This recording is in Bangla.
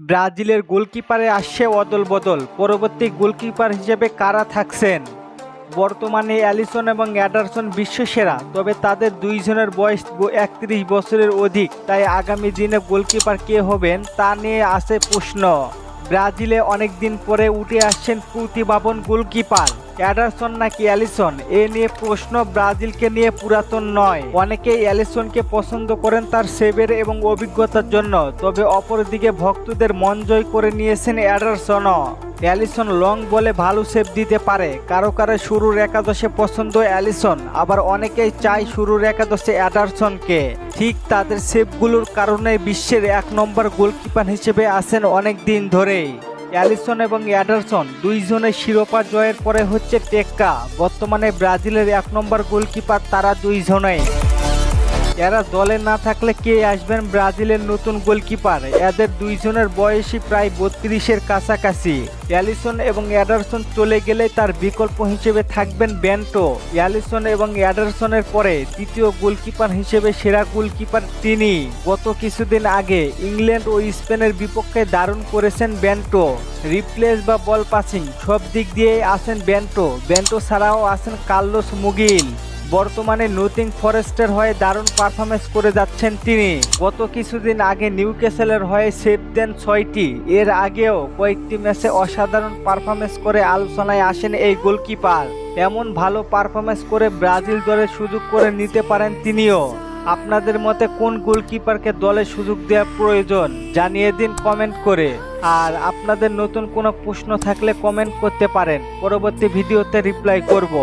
ব্রাজিলের গোলকিপারে আসছে অদল বদল পরবর্তী গোলকিপার হিসেবে কারা থাকছেন? বর্তমানে অ্যালিসন এবং অ্যাডারসন বিশ্বসেরা, তবে তাদের দুইজনের বয়স একত্রিশ বছরের অধিক, তাই আগামী দিনে গোলকিপার কে হবেন তা নিয়ে আছে প্রশ্ন। ব্রাজিলে অনেকদিন পরে উঠে আসছেন প্রতিভাবন গোলকিপার। অ্যাডারসন নাকি অ্যালিসন? এ নিয়ে প্রশ্ন ব্রাজিলকে নিয়ে পুরাতন নয়। অনেকেই অ্যালিসনকে পছন্দ করেন তার সেবের এবং অভিজ্ঞতার জন্য, তবে অপরদিকে ভক্তদের মন জয় করে নিয়েছেন অ্যাডারসনও। অ্যালিসন লং বলে ভালো সেভ দিতে পারে। কারও কারও শুরুর একাদশে পছন্দ অ্যালিসন, আবার অনেকেই চায় শুরুর একাদশে অ্যাডারসনকে। ঠিক তাদের সেভগুলোর কারণে বিশ্বের এক নম্বর গোলকিপার হিসেবে আছেন অনেক দিন ধরেই। অ্যালিসন এবং অ্যাডারসন দুইজনের শিরোপা জয়ের পরে হচ্ছে টেক্কা। বর্তমানে ব্রাজিলের এক নম্বর গোলকিপার তারা দুইজনেই। এরা দলে না থাকলে কে আসবেন ব্রাজিলের নতুন গোলকিপার? এদের দুইজনের বয়সই প্রায় বত্রিশের কাছাকাছি। অ্যালিসন এবং অ্যাডারসন চলে গেলে তার বিকল্প হিসেবে থাকবেন ব্যান্টো অ্যালিসন এবং অ্যাডারসনের পরে তৃতীয় গোলকিপার হিসেবে সেরা গোলকিপার তিনি। গত কিছুদিন আগে ইংল্যান্ড ও স্পেনের বিপক্ষে দারুণ করেছেন ব্যান্টো রিপ্লেস বা বল পাসিং সব দিক দিয়েই আছেন ব্যান্টো ব্যান্টো ছাড়াও আছেন কার্লোস মুগিল। বর্তমানে নথিং ফরেস্টের হয়ে দারুণ পারফরমেন্স করে যাচ্ছেন তিনি। গত কিছুদিন আগে নিউক্যাসেলের হয়ে সেভ দেন ছয়টি। এর আগেও কয়েকটি ম্যাচে অসাধারণ পারফরমেন্স করে আলোচনায় আসেন এই গোলকিপার। এমন ভালো পারফরমেন্স করে ব্রাজিল দলে সুযোগ করে নিতে পারেন তিনিও। আপনাদের মতে কোন গোলকিপারকে দলে সুযোগ দেওয়া প্রয়োজন? জানিয়ে দিন কমেন্ট করে। আর আপনাদের নতুন কোনো প্রশ্ন থাকলে কমেন্ট করতে পারেন। পরবর্তী ভিডিওতে রিপ্লাই করব।